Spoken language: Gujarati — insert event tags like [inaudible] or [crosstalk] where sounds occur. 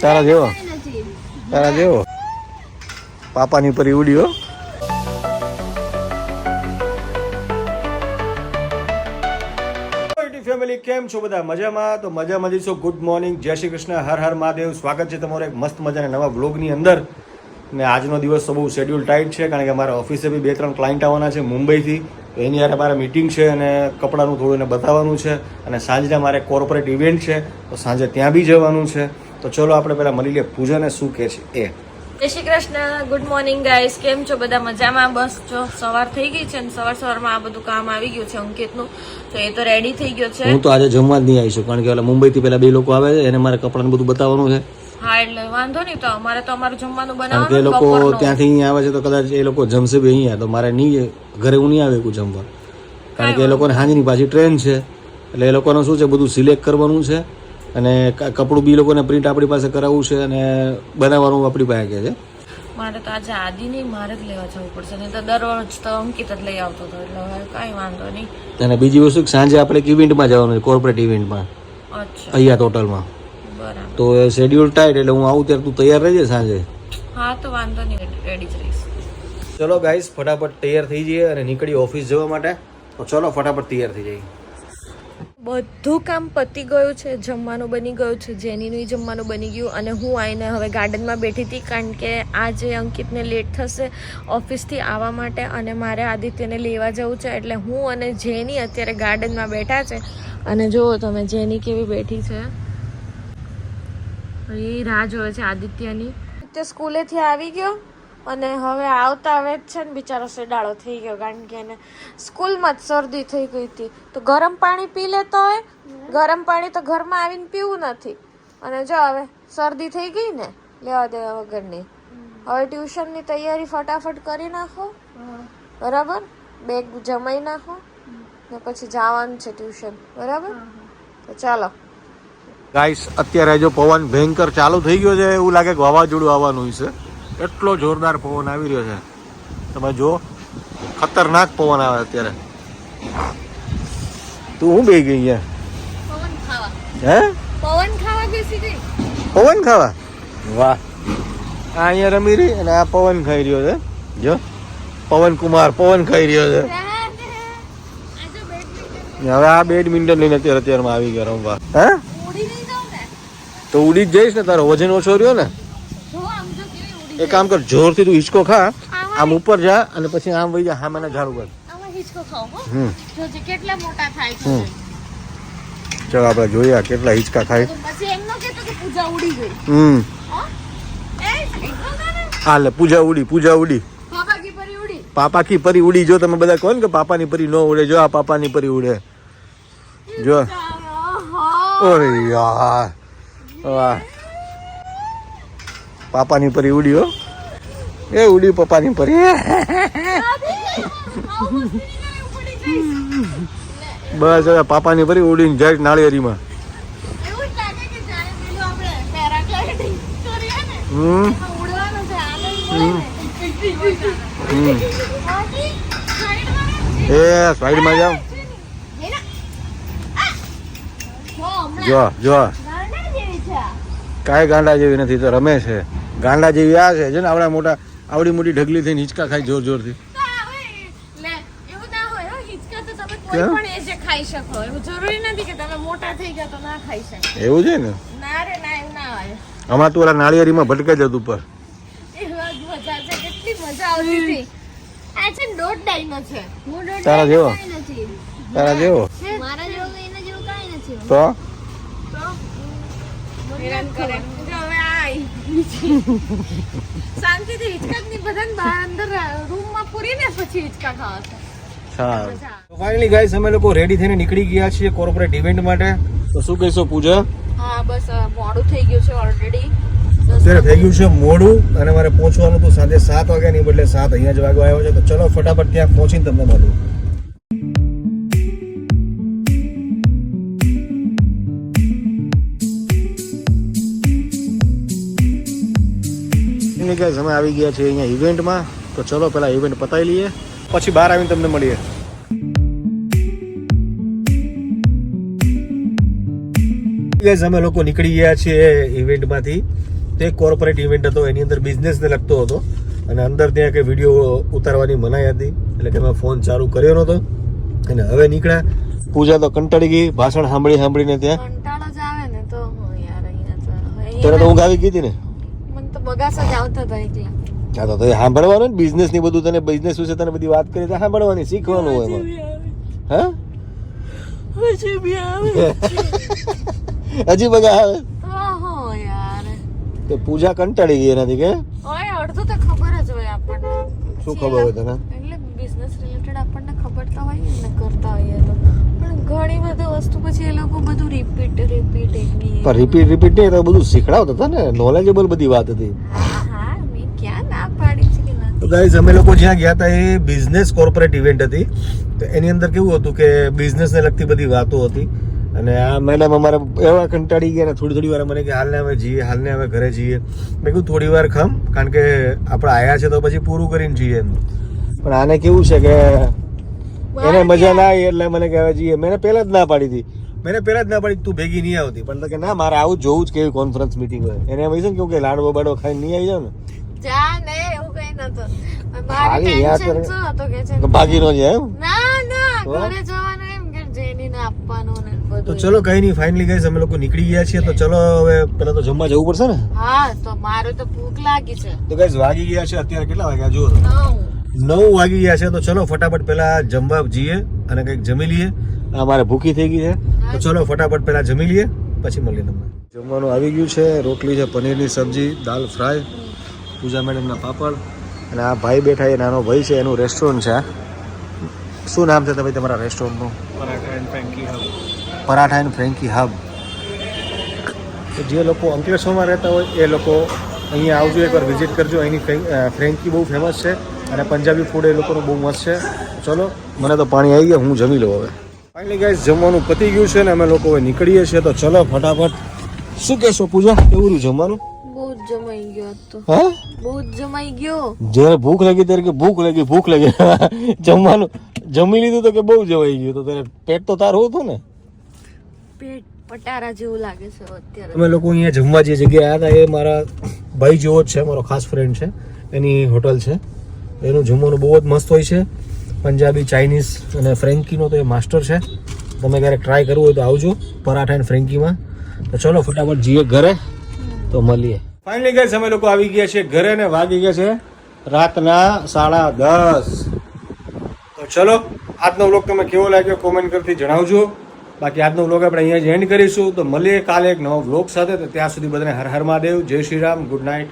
તારા જેવો? તારા જેવો? પાપાની પરી ઉડ્યો ફેમિલી કેમ છો બધા? મજામાં? તો મજામાં જઈશો ગુડ મોર્નિંગ જય શ્રી કૃષ્ણ. હર હર મહાદેવ. સ્વાગત છે તમારો એક મસ્ત મજાના નવા બ્લોગની અંદર. ને આજનો દિવસ તો બહુ શેડ્યુલ ટાઈટ છે કારણ કે અમારા ઓફિસે બી બે ત્રણ ક્લાયન્ટ આવવાના છે મુંબઈથી. એની યારે મારે મિટિંગ છે અને કપડાનું થોડું એને બતાવવાનું છે અને સાંજના મારે કોર્પોરેટ ઇવેન્ટ છે તો સાંજે ત્યાં બી જવાનું છે. તો ચલો આપણે પહેલાં મળી લઈએ પૂજાને શું કહે છે એ. જય Shri Krishna good morning guys કેમ છો બધા? મજામાં? બસ જો સવાર થઈ ગઈ છે અને સવાર સવારમાં આ બધું કામ આવી ગયું છે અંકિતનું. તો એ તો રેડી થઈ ગયો છે. હું તો આજે જમવા જ નહીં આવીશું કારણ કે ઓલા મુંબઈથી પેલા બે લોકો આવે છે એને મારે કપડાનું બધું બતાવવાનું છે. હા એટલે વાંધો નહીં તો અમારે તો અમારું જમવાનું કે એ લોકો ત્યાંથી અહીંયા આવે છે તો કદાચ એ લોકો જમશે બી અહીંયા તો મારે નહીં ઘરે હું નહીં આવે કોઈ જમવા. કારણ કે એ લોકોને હાંજની પાછી ટ્રેન છે એટલે એ લોકોનું શું છે બધું સિલેક્ટ કરવાનું છે અને કપડું બી લોકોને પ્રિન્ટ આપણી પાસે કરાવવું છે અને બનાવવાનું આપણી પાસે કે છે. મારે તો આજે આદિ નહીં મારે જ લેવા જવું પડશે નહીં તો દરરોજ તો અંકિત જ લઈ આવતો હતો એટલે હવે કાંઈ વાંધો નહીં. અને બીજી વસ્તુ સાંજે આપણે એક ઇવેન્ટમાં જવાનું છે કોર્પોરેટ ઇવેન્ટમાં અચ્છા. અહીંયા ટોટલમાં બરાબર તો એ શેડ્યુલ ટાઈટ એટલે હું આવું ત્યારે તું તૈયાર રહેજે સાંજે. હા તો વાંધો નહીં રેડી જ રહીશ. ચલો ગાઈસ ફટાફટ તૈયાર થઈ જઈએ અને નીકળી ઓફિસ જવા માટે. તો ચલો ફટાફટ તૈયાર થઈ જઈએ. બધું કામ પતી ગયું છે જમવાનું બની ગયું છે જેનીનું જમવાનું બની ગયું અને હું આવીને હવે ગાર્ડનમાં બેઠી હતી કારણ કે આજે અંકિતને લેટ થશે ઓફિસથી આવવા માટે અને મારે આદિત્યને લેવા જવું છે એટલે હું અને જેની અત્યારે ગાર્ડનમાં બેઠા છે. અને જુઓ તમે જેની કેવી બેઠી છે. એ રાહ જોવે છે આદિત્યની. તે સ્કૂલેથી આવી ગયો અને હવે આવતા આવે છે ને બિચારો સેડાળો થઈ ગયો કારણ કે એને સ્કૂલમાં જ શરદી થઈ ગઈ હતી. તો ગરમ પાણી પી લેતો હોય. ગરમ પાણી તો ઘરમાં આવીને પીવું નથી. અને જો હવે શરદી થઈ ગઈ ને, લેવા દેવા વગરની. હવે ટ્યુશનની તૈયારી ફટાફટ કરી નાખો. બરાબર? બેગ જમાઈ નાખો. ને પછી જવાનું છે ટ્યુશન. બરાબર? તો ચાલો. ગાઈસ અત્યારે જો પવન ભયંકર ચાલુ થઈ ગયો છે એવું લાગે કે વાવાઝોડું આવવાનું છે. એટલો જોરદાર પવન આવી રહ્યો છે. તમે જો ખતરનાક પવન આવે અત્યારે. તું હું બે ગઈ ખાવા. હે? પવન ખાવા બેસી ગઈ. પવન ખાવા? વાહ. આ અહીંયા રમી રહી અને આ પવન ખાઈ રહ્યો છે. જો પવન કુમાર પવન ખાઈ રહ્યો છે. હવે આ બેડમિન્ટન લઈને અત્યારે અત્યારમાં આવી ગયા રમવા. હે? તો ઉડી જ જઈશ ને તારો વજન ઓછો રહ્યો ને. એક કામ કર જોરથી તું હિંચકો ખા આમ ઉપર જા અને પછી આમ વહી જા હા. મને ઝાડુ કર ચાલો આપણે જોઈએ કેટલા હિંચકા ખાય. હમ. હો. એ સાઈડમાં ના ને. હા લે પૂજા ઉડી પૂજા ઉડી. બાબા પરી ઉડી. પાપા કી પરી ઉડી જો તમે બધા કહો ને કે પાપાની પરી ન ઉડે જો આ પાપાની પરી ઉડે. જો. અરે યાર. વાહ. પાપાની પરી ઉડી હો. એ ઉડી પપ્પાની પરી. બસ હવે પાપાની પરી ઉડીને જાય નાળિયેરીમાં. હમ. એ સાઈડમાં જાઓ. જો જો. કાંઈ ગાંડા જેવી નથી તો રમે છે. ગાંડા જેવી આ છે જો ને આવડા મોટા આવડી મોટી ઢગલી થઈને હિંચકા ખાય જોર જોરથી. એવું છે ને? હમણાં તું ઓલા નાળિયેરીમાં ભટકાઈ જતું હતી દોઢ તારા જેવો? તારા જેવો? તો? હેરાન કરે. હવે આ શાંતિથી હિચકા જ બધાને બહાર અંદર રૂમમાં પૂરીને પછી હિચકા ખાવા ફાઇનલી ગાઈસ અમે લોકો રેડી થઈને નીકળી ગયા છીએ કોર્પોરેટ ઇવેન્ટ માટે. તો શું કહીશો પૂજા? હા બસ મોડું થઈ ગયું છે ઓલરેડી અત્યારે થઈ ગયું છે મોડું અને મારે પહોંચવાનું હતું સાંજે સાત વાગ્યા નહીં બદલે સાત અહીંયા જ વાગવા આવ્યો છે. તો ચલો ફટાફટ ત્યાં પહોંચીને તમને મળું. ગાઈસ અમે આવી ગયા છીએ અહીંયા ઇવેન્ટમાં તો ચલો પહેલાં ઇવેન્ટ પતાવી લઈએ. પછી બહાર આવીને તમને મળીએ. ગાઈઝ અમે લોકો નીકળી ગયા છીએ ઇવેન્ટમાંથી તે કોર્પોરેટ ઇવેન્ટ હતો એની અંદર બિઝનેસને લગતો હતો. અને અંદર ત્યાં કે વીડિયો ઉતારવાની મનાઈ હતી એટલે કે મેં ફોન ચાલુ કર્યો નહોતો. અને હવે નીકળ્યા. પૂજા તો કંટાળી ગઈ ભાષણ સાંભળી સાંભળીને ત્યાં. કંટાળો જ તો હું યાર અહીંયા તો તને તો ઊંઘ આવી ગઈ હતી ને? બગાસ જ આવતા હતા એટલે હા તો તો સાંભળવાનું ને બિઝનેસની બધું તને બિઝનેસ વિશે તને બધી વાત કરી તો સાંભળવાની શીખવાનું હોય એમાં. હા? હજી બી આવે હજી બગા આવે? ઓહો યાર. તો પૂજા કંટાળી ગઈ એનાથી કે? ઓય અડધું તો ખબર જ હોય આપણને. શું ખબર હોય તને? એટલે બિઝનેસ રિલેટેડ આપણને ખબર તો હોય ને કરતા હોઈએ તો. ઘણી બધી વસ્તુ પછી એ લોકો બધું રિપીટ રિપીટ એકની એક. પણ રિપીટ રિપીટ નહીં તો બધું શીખડાવતા હતા ને. નોલેજેબલ બધી વાત હતી. હા હા મેં ક્યાં ના પાડી છે કે ના ગાઈઝ અમે લોકો જ્યાં ગયા હતા એ બિઝનેસ કોર્પોરેટ ઇવેન્ટ હતી. તો એની અંદર કેવું હતું કે બિઝનેસને લગતી બધી વાતો હતી. અને આ મેડમ અમારે એવા કંટાળી ગયા ને થોડી થોડી વાર મને કે હાલને હવે જઈએ હાલને હવે ઘરે જઈએ. મેં કહ્યું થોડી વાર ખમ કારણ કે આપણે આયા છે તો પછી પૂરું કરીને જઈએ એમ. પણ આને કેવું છે કે એને મજા ના આવી એટલે મને કહેવા હવે જઈએ મેં પહેલા જ ના પાડી હતી. મેં પહેલા જ ના પાડી તું ભેગી નહીં આવતી. પણ કે ના મારે આવું જોવું જ કેવી કોન્ફરન્સ મીટિંગ હોય. એને એમ છે ને કેવું કે લાડવો બાડવો ખાઈ નહીં આવી જાવ ને? એવું કઈ નતું ખાલી મારી યાદ ટેન્શન કરે. શું હતો કે છે તો ભાગી નો જાય એમ? ના ના ઘરે જવાનું એમ કે જેનીને આપવાનું ને તો ચલો કઈ નહીં ફાઇનલી ગઈ અમે લોકો નીકળી ગયા છીએ. તો ચલો હવે પેલા તો જમવા જવું પડશે ને? હા તો મારે તો ભૂખ લાગી છે. તો ગઈ વાગી ગયા છે અત્યારે કેટલા વાગ્યા? જુઓ તો. નવ વાગી ગયા છે તો ચલો ફટાફટ પેલા જમવા જઈએ અને કંઈક જમી લઈએ. આ મારે ભૂખી થઈ ગઈ છે. તો ચલો ફટાફટ પેલા જમી લઈએ પછી મળીએ તમને. જમવાનું આવી ગયું છે રોટલી છે પનીરની સબ્જી દાલ ફ્રાય પૂજા મેડમના પાપડ અને આ ભાઈ બેઠા એ નાનો ભાઈ છે એનું રેસ્ટોરન્ટ છે શું નામ છે તમે તમારા રેસ્ટોરન્ટનું પરાઠા એન્ડ ફ્રેન્કી હબ તો જે લોકો અંકલેશ્વરમાં રહેતા હોય એ લોકો અહીંયા આવજો એકવાર વિઝિટ કરજો. અહીંની ફ્રેન્ક- ફ્રેન્કી બહુ ફેમસ છે. અને પંજાબી ફૂડ એ લોકોનું બહુ મસ્ત છે. ચલો મને તો પાણી આવી ગયા હું જમી લઉં હવે. ફાઇનલી ગાઈઝ જમવાનું પતી ગયું છે ને અમે લોકો હવે નીકળીએ છીએ તો ચલો ફટાફટ. શું કહેશો પૂજા? કેવું રહ્યું જમવાનું? બહુ જમાઈ ગયો આજ તો. હા? બહુ જમાઈ ગયો. જ્યારે ભૂખ લાગી ત્યારે કે ભૂખ લાગી ભૂખ લાગી. [laughs] જમવાનું જમી લીધું તો કે બહુ જમાઈ ગયું તો તારે પેટ તો તારું હતું ને? પેટ પટારા જેવું લાગે છે અત્યારે. અમે લોકો અહીંયા જમવા જે જગ્યાએ આવ્યા હતા એ મારા ભાઈ જેવો જ છે મારો ખાસ ફ્રેન્ડ છે. એની હોટલ છે. એનું જમવાનું બહુ જ મસ્ત હોય છે. પંજાબી, ચાઇનીઝ અને ફ્રેન્કીનો તો એ માસ્ટર છે. તમે ક્યારેક ટ્રાય કરવું હોય તો આવજો પરાઠા અને ફ્રેન્કીમાં. તો ચલો ફટાફટ જઈએ ઘરે. તો મળીએ. ફાઇનલી ગઈ અમે લોકો આવી ગયા છે ઘરે ને વાગી ગયા છે રાતના સાડા દસ. તો ચલો, આજનો વ્લોગ તમે કેવો લાગ્યો કોમેન્ટ કરતી જણાવજો. બાકી આજનો વ્લોગ આપણે અહીંયા જ એન્ડ કરીશું. તો મળીએ કાલે એક નવો વ્લોગ સાથે. તો ત્યાં સુધી બધાને હર હર મહાદેવ. જય શ્રી રામ. Good night